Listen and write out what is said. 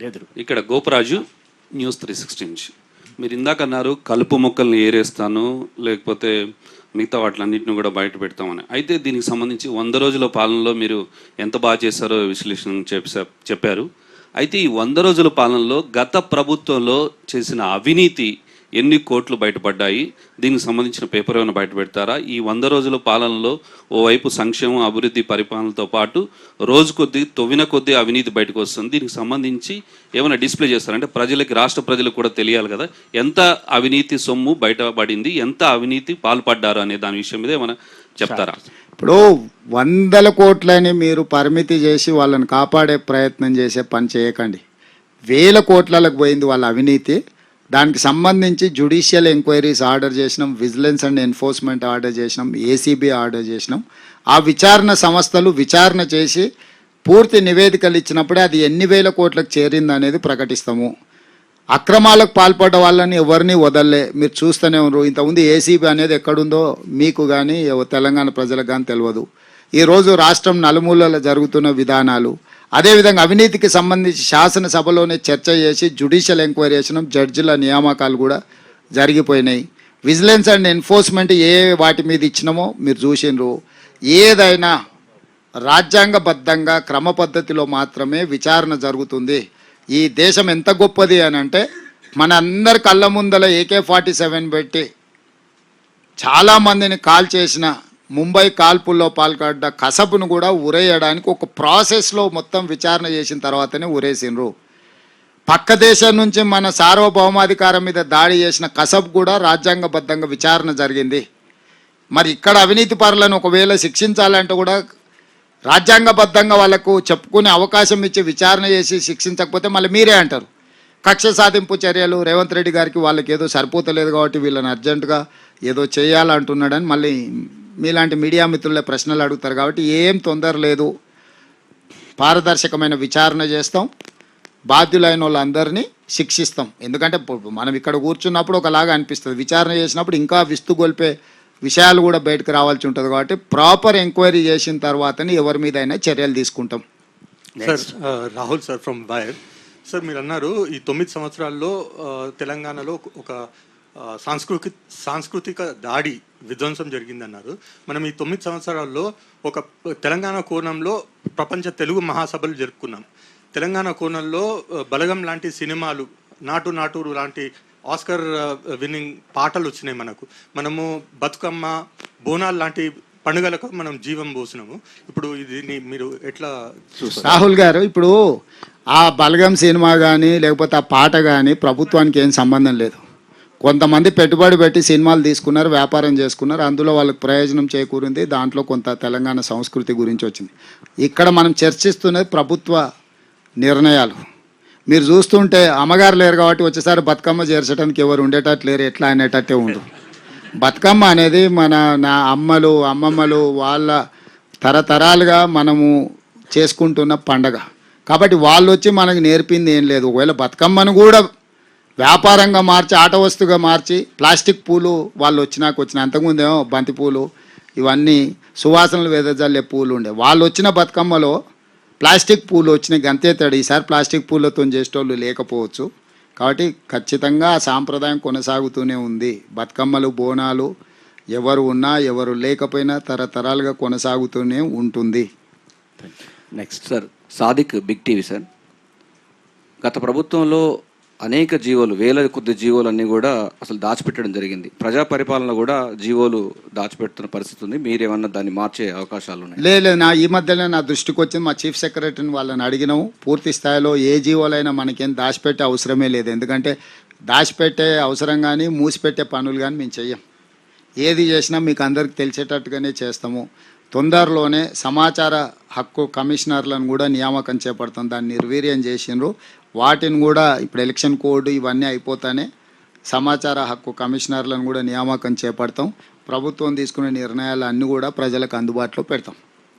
ఎదురు ఇక్కడ Goparaju news three sixty నుంచి. మీరు ఇందాక అన్నారు కలుపు మొక్కల్ని ఏరేస్తాను లేకపోతే మిగతా వాటిలన్నింటిని కూడా బయట పెడతామని. అయితే దీనికి సంబంధించి వంద రోజుల పాలనలో మీరు ఎంత బాగా చేశారో విశ్లేషణ చెప్పా చెప్పారు. అయితే ఈ వంద రోజుల పాలనలో గత ప్రభుత్వంలో చేసిన అవినీతి ఎన్ని కోట్లు బయటపడ్డాయి? దీనికి సంబంధించిన పేపర్ ఏమైనా బయట పెడతారా? ఈ వంద రోజుల పాలనలో ఓవైపు సంక్షేమం అభివృద్ధి పరిపాలనతో పాటు రోజు కొద్ది తొవ్విన కొద్ది అవినీతి బయటకు వస్తుంది. దీనికి సంబంధించి ఏమైనా డిస్ప్లే చేస్తారంటే ప్రజలకి రాష్ట్ర ప్రజలకు కూడా తెలియాలి కదా. ఎంత అవినీతి సొమ్ము బయటపడింది? ఎంత అవినీతి పాల్పడ్డారు అనే దాని విషయం మీద ఏమైనా చెప్తారా? ఇప్పుడు వందల కోట్లని మీరు పరిమితి చేసి వాళ్ళని కాపాడే ప్రయత్నం చేసే పని చేయకండి. వేల కోట్లకు పోయింది వాళ్ళ అవినీతి. దానికి సంబంధించి జుడిషియల్ ఎంక్వైరీస్ ఆర్డర్ చేసినాం విజిలెన్స్ అండ్ ఎన్ఫోర్స్మెంట్ ఆర్డర్ చేసినాం ఏసీబీ ఆర్డర్ చేసినాం. ఆ విచారణ సంస్థలు విచారణ చేసి పూర్తి నివేదికలు ఇచ్చినప్పుడే అది ఎన్ని వేల కోట్లకు చేరింది అనేది ప్రకటిస్తాము. అక్రమాలకు పాల్పడ్డ వాళ్ళని ఎవరిని వదల్లే. మీరు చూస్తూనే ఉన్నారు ఇంతకుముందు ఏసీబీ అనేది ఎక్కడుందో మీకు కానీ తెలంగాణ ప్రజలకు కానీ తెలియదు ఈరోజు రాష్ట్రం నలుమూలల జరుగుతున్న విధానాలు. అదేవిధంగా అవినీతికి సంబంధించి శాసనసభలోనే చర్చ చేసి జ్యుడిషియల్ ఎంక్వైరీ చేసినాం జడ్జిల నియామకాలు కూడా జరిగిపోయినాయి. విజిలెన్స్ అండ్ ఎన్ఫోర్స్మెంట్ ఏ వాటి మీద ఇచ్చినామో మీరు చూసిండ్రు ఏదైనా రాజ్యాంగబద్ధంగా క్రమ పద్ధతిలో మాత్రమే విచారణ జరుగుతుంది. ఈ దేశం ఎంత గొప్పది అని అంటే మన అందరి కళ్ళ ముందల ఏకే ఫార్టీ సెవెన్ పెట్టి చాలామందిని కాల్ చేసిన ముంబై కాల్పుల్లో పాల్గొడ్డ కసపును కూడా ఉరేయడానికి ఒక ప్రాసెస్లో మొత్తం విచారణ చేసిన తర్వాతనే ఉరేసిండ్రు పక్క దేశం నుంచి మన సార్వభౌమాధికారం మీద దాడి చేసిన కసబ్ కూడా రాజ్యాంగబద్ధంగా విచారణ జరిగింది. మరి ఇక్కడ అవినీతి పరులను ఒకవేళ శిక్షించాలంటే కూడా రాజ్యాంగబద్ధంగా వాళ్ళకు చెప్పుకునే అవకాశం ఇచ్చి విచారణ చేసి శిక్షించకపోతే మళ్ళీ మీరే అంటారు. కక్ష సాధింపు చర్యలు రేవంత్ రెడ్డి గారికి వాళ్ళకి ఏదో సరిపోతలేదు కాబట్టి వీళ్ళని అర్జెంటుగా ఏదో చేయాలంటున్నాడని మళ్ళీ మీలాంటి మీడియా మిత్రులే ప్రశ్నలు అడుగుతారు కాబట్టి ఏం తొందర లేదు. పారదర్శకమైన విచారణ చేస్తాం. బాధ్యులైన వాళ్ళందరినీ శిక్షిస్తాం. ఎందుకంటే మనం ఇక్కడ కూర్చున్నప్పుడు ఒకలాగా అనిపిస్తుంది. విచారణ చేసినప్పుడు ఇంకా విస్తుగొల్పే విషయాలు కూడా బయటకు రావాల్సి ఉంటుంది కాబట్టి ప్రాపర్ ఎంక్వైరీ చేసిన తర్వాతనే ఎవరి మీద అయినా చర్యలు తీసుకుంటాం. సార్ రాహుల్ సార్ ఫ్రమ్ బాయర్ సార్ మీరు అన్నారు ఈ తొమ్మిది సంవత్సరాల్లో ఆ, తెలంగాణలో ఒక- సాంస్కృతి సాంస్కృతిక దాడి విధ్వంసం జరిగిందన్నారు. మనం ఈ తొమ్మిది సంవత్సరాల్లో ఒక తెలంగాణ కోణంలో ప్రపంచ తెలుగు మహాసభలు జరుపుకున్నాం. తెలంగాణ కోణంలో బలగం లాంటి సినిమాలు నాటు నాటూరు లాంటి ఆస్కర్ విన్నింగ్ పాటలు వచ్చినాయి మనకు. మనము బతుకమ్మ బోనాలు లాంటి పండుగలకు మనం జీవం పోసినాము. ఇప్పుడు దీన్ని మీరు ఎట్లా రాహుల్ గారు ఇప్పుడు ఆ బలగం సినిమా కానీ లేకపోతే ఆ పాట కానీ ప్రభుత్వానికి ఏం సంబంధం లేదు. కొంతమంది పెట్టుబడి పెట్టి సినిమాలు తీసుకున్నారు వ్యాపారం చేసుకున్నారు అందులో వాళ్ళకి ప్రయోజనం చేకూరింది దాంట్లో కొంత తెలంగాణ సంస్కృతి గురించి వచ్చింది. ఇక్కడ మనం చర్చిస్తున్నది ప్రభుత్వ నిర్ణయాలు. మీరు చూస్తుంటే అమ్మగారు లేరు కాబట్టి వచ్చేసారి బతుకమ్మ చేర్చడానికి ఎవరు ఉండేటట్టు లేరు ఎట్లా అనేటట్టే ఉండు. బతుకమ్మ అనేది మన నా అమ్మలు అమ్మమ్మలు వాళ్ళ తరతరాలుగా మనము చేసుకుంటున్న పండగ. కాబట్టి వాళ్ళు వచ్చి మనకు నేర్పింది ఏం లేదు. ఒకవేళ బతుకమ్మను కూడా వ్యాపారంగా మార్చి ఆట వస్తువుగా మార్చి ప్లాస్టిక్ పూలు వాళ్ళు వచ్చినాక వచ్చిన అంతకుముందేమో బంతి పూలు ఇవన్నీ సువాసనలు వెదజల్లే పూలు ఉండే. వాళ్ళు వచ్చిన బతుకమ్మలో ప్లాస్టిక్ పూలు వచ్చినాయి గంతే తడి ఈసారి ప్లాస్టిక్ పూలతో చేసేటోళ్ళు లేకపోవచ్చు. కాబట్టి ఖచ్చితంగా ఆ సాంప్రదాయం కొనసాగుతూనే ఉంది. బతుకమ్మలు బోనాలు ఎవరు ఉన్నా ఎవరు లేకపోయినా తరతరాలుగా కొనసాగుతూనే ఉంటుంది. Next sir Sadiq Big TV sir గత ప్రభుత్వంలో అనేక జీవోలు వేల కొద్ది జీవోలు అన్నీ కూడా అసలు దాచిపెట్టడం జరిగింది. ప్రజా పరిపాలన కూడా జీవోలు దాచిపెడుతున్న పరిస్థితి ఉంది. మీరేమన్నా దాన్ని మార్చే అవకాశాలు ఉన్నాయి? లేదు నా ఈ మధ్యలో నా దృష్టికి వచ్చింది మా చీఫ్ సెక్రటరీని వాళ్ళని అడిగినాము. పూర్తి స్థాయిలో ఏ జీవోలైనా మనకేం దాచిపెట్టే అవసరమే లేదు. ఎందుకంటే దాచిపెట్టే అవసరం కానీ మూసిపెట్టే పనులు కానీ మేము చెయ్యం. ఏది చేసినా మీకు అందరికి తెలిసేటట్టుగానే చేస్తాము. తొందరలోనే సమాచార హక్కు కమిషనర్లను కూడా నియామకం చేపడతాం. దాన్ని నిర్వీర్యం చేసిండ్రు. వాటిని కూడా ఇప్పుడు ఎలక్షన్ కోడ్ ఇవన్నీ అయిపోతానే సమాచార హక్కు కమిషనర్లను కూడా నియామకం చేపడతాం. ప్రభుత్వం తీసుకునే నిర్ణయాలు అన్నీ కూడా ప్రజలకు అందుబాటులో పెడతాం.